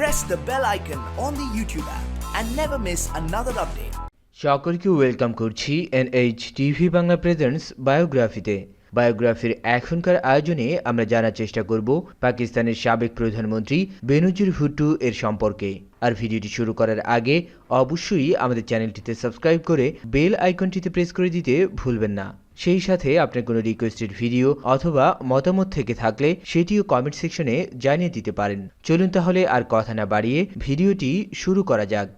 press the bell icon on the YouTube app and never miss another update. সকলকে welcome করছি NH TV Bangla presents বায়োগ্রাফিতে বায়োগ্রাফির এখনকার আয়োজনে আমরা জানার চেষ্টা করব পাকিস্তানের সাবেক প্রধানমন্ত্রী বেনজির ভুট্টো এর সম্পর্কে। আর ভিডিওটি শুরু করার আগে অবশ্যই আমাদের চ্যানেলটিতে সাবস্ক্রাইব করে বেল আইকনটিতে প্রেস করে দিতে ভুলবেন না। সেই সাথে আপনার কোনো রিকোয়েস্টেড ভিডিও অথবা মতামত থেকে থাকলে সেটিও কমেন্ট সেকশনে জানিয়ে দিতে পারেন। চলুন তাহলে আর কথা না বাড়িয়ে ভিডিওটি শুরু করা যাক।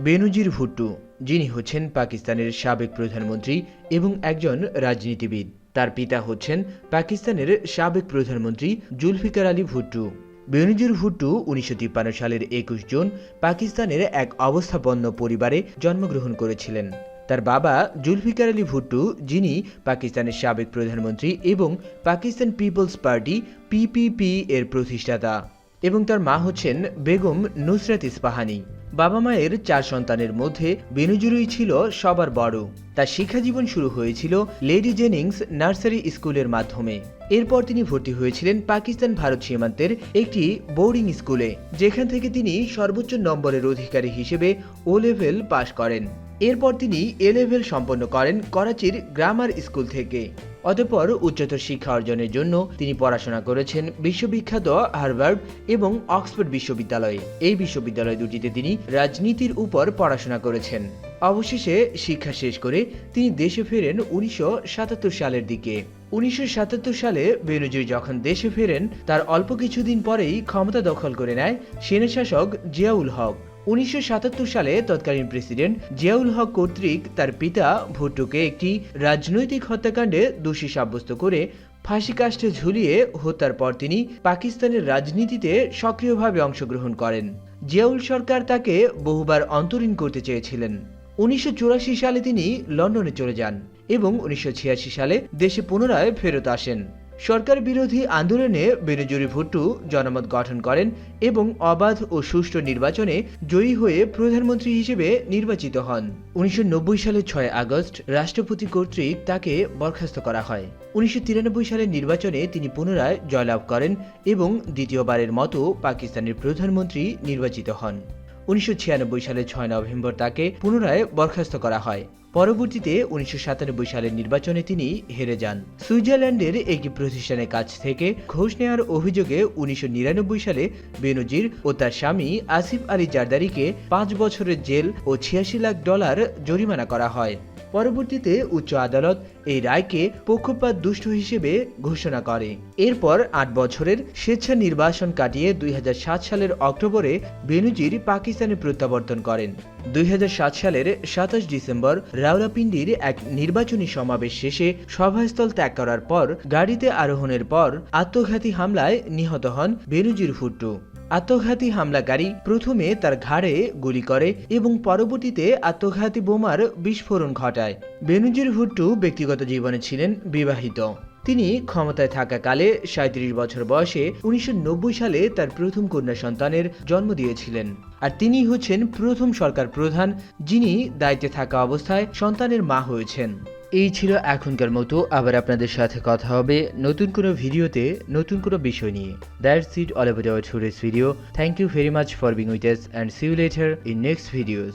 বেনুজির ভুট্টু, যিনি হচ্ছেন পাকিস্তানের সাবেক প্রধানমন্ত্রী এবং একজন রাজনীতিবিদ। তার পিতা হচ্ছেন পাকিস্তানের সাবেক প্রধানমন্ত্রী জুলফিকার আলী ভুট্টো। বেনজির ভুট্টো উনিশশো তিপ্পান্ন সালের একুশ জুন পাকিস্তানের এক অবস্থাপন্ন পরিবারে জন্মগ্রহণ করেছিলেন। তার বাবা জুলফিকার আলী ভুট্টো, যিনি পাকিস্তানের সাবেক প্রধানমন্ত্রী এবং পাকিস্তান পিপলস পার্টি, পিপিপি এর প্রতিষ্ঠাতা। এবং তার মা হচ্ছেন বেগম নুসরাত ইস্পাহানি। বাবা মায়ের চার সন্তানের মধ্যে বেনুজুরুই ছিল সবার বড়। তার শিক্ষাজীবন শুরু হয়েছিল লেডি জেনিংস নার্সারি স্কুলের মাধ্যমে। এরপর তিনি ভর্তি হয়েছিলেন পাকিস্তান ভারত সীমান্তের একটি বোর্ডিং স্কুলে, যেখান থেকে তিনি সর্বোচ্চ নম্বরের অধিকারী হিসেবে ও লেভেল পাশ করেন। এরপর তিনি এ লেভেল সম্পন্ন করেন করাচির গ্রামার স্কুল থেকে। অতঃপর উচ্চতর শিক্ষা অর্জনের জন্য তিনি পড়াশোনা করেছেন বিশ্ববিখ্যাত হার্ভার্ড এবং অক্সফোর্ড বিশ্ববিদ্যালয়ে। এই বিশ্ববিদ্যালয় দুটিতে তিনি রাজনীতির উপর পড়াশোনা করেছেন। অবশেষে শিক্ষা শেষ করে তিনি দেশে ফেরেন উনিশশো সাতাত্তর সালের দিকে। উনিশশো সাতাত্তর সালে বেনজির যখন দেশে ফেরেন, তার অল্প কিছুদিন পরেই ক্ষমতা দখল করে নেয় সেনাশাসক জিয়াউল হক। উনিশশো সাতাত্তর সালে তৎকালীন প্রেসিডেন্ট জিয়াউল হক কর্তৃক তার পিতা ভুট্টোকে একটি রাজনৈতিক হত্যাকাণ্ডে দোষী সাব্যস্ত করে ফাঁসি কাষ্ঠে ঝুলিয়ে হত্যার পর তিনি পাকিস্তানের রাজনীতিতে সক্রিয়ভাবে অংশগ্রহণ করেন। জিয়াউল সরকার তাকে বহুবার অন্তরীণ করতে চেয়েছিলেন। উনিশশো চুরাশি সালে তিনি লন্ডনে চলে যান এবং উনিশশো ছিয়াশি সালে দেশে পুনরায় ফেরত আসেন। সরকার বিরোধী আন্দোলনে বেনজুরি ভুট্টো জনমত গঠন করেন এবং অবাধ ও সুষ্ঠু নির্বাচনে জয়ী হয়ে প্রধানমন্ত্রী হিসেবে নির্বাচিত হন। উনিশশো নব্বই সালের ছয় আগস্ট রাষ্ট্রপতি কর্তৃক তাকে বরখাস্ত করা হয়। উনিশশো তিরানব্বই সালের নির্বাচনে তিনি পুনরায় জয়লাভ করেন এবং দ্বিতীয়বারের মতো পাকিস্তানের প্রধানমন্ত্রী নির্বাচিত হন। উনিশশো সালের ছয় নভেম্বর তাকে পুনরায় বরখাস্ত করা হয়। পরবর্তীতে উনিশশো সাতানব্বই সালের নির্বাচনে তিনি হেরে যান। সুইজারল্যান্ডের একটি প্রতিষ্ঠানের কাছ থেকে ঘোষ নেওয়ার অভিযোগে উনিশশো নিরানব্বই সালে বেনজির ও তার স্বামী আসিফ আলী জারদারিকে পাঁচ বছরের জেল ও ছিয়াশি লাখ ডলার জরিমানা করা হয়। পরবর্তীতে উচ্চ আদালত এই রায়কে পক্ষপাত দুষ্ট হিসেবে ঘোষণা করে। এরপর আট বছরের স্বেচ্ছা নির্বাসন কাটিয়ে দুই হাজার সাত সালের অক্টোবরে বেনুজির পাকিস্তানে প্রত্যাবর্তন করেন। দুই হাজার সাত সালের সাতাশ ডিসেম্বর রাওলাপিন্ডির এক নির্বাচনী সমাবেশ শেষে সভাস্থল ত্যাগ করার পর গাড়িতে আরোহণের পর আত্মঘাতী হামলায় নিহত হন বেনুজির ভুট্টো। আত্মঘাতী হামলাকারী প্রথমে তার ঘাড়ে গুলি করে এবং পরবর্তীতে আত্মঘাতী বোমার বিস্ফোরণ ঘটায়। বেনুজির ভুট্টু ব্যক্তিগত জীবনে ছিলেন বিবাহিত। তিনি ক্ষমতায় থাকাকালে সাঁত্রিশ বছর বয়সে উনিশশো নব্বই সালে তার প্রথম কন্যা সন্তানের জন্ম দিয়েছিলেন। আর তিনি হচ্ছেন প্রথম সরকার প্রধান, যিনি দায়িত্বে থাকা অবস্থায় সন্তানের মা হয়েছেন। এই ছিল এখনকার মতো। আবার আপনাদের সাথে কথা হবে নতুন কোনো ভিডিওতে, নতুন কোনো বিষয় নিয়ে। That's it all about our today's video thank you very much for being with us and see you later in next videos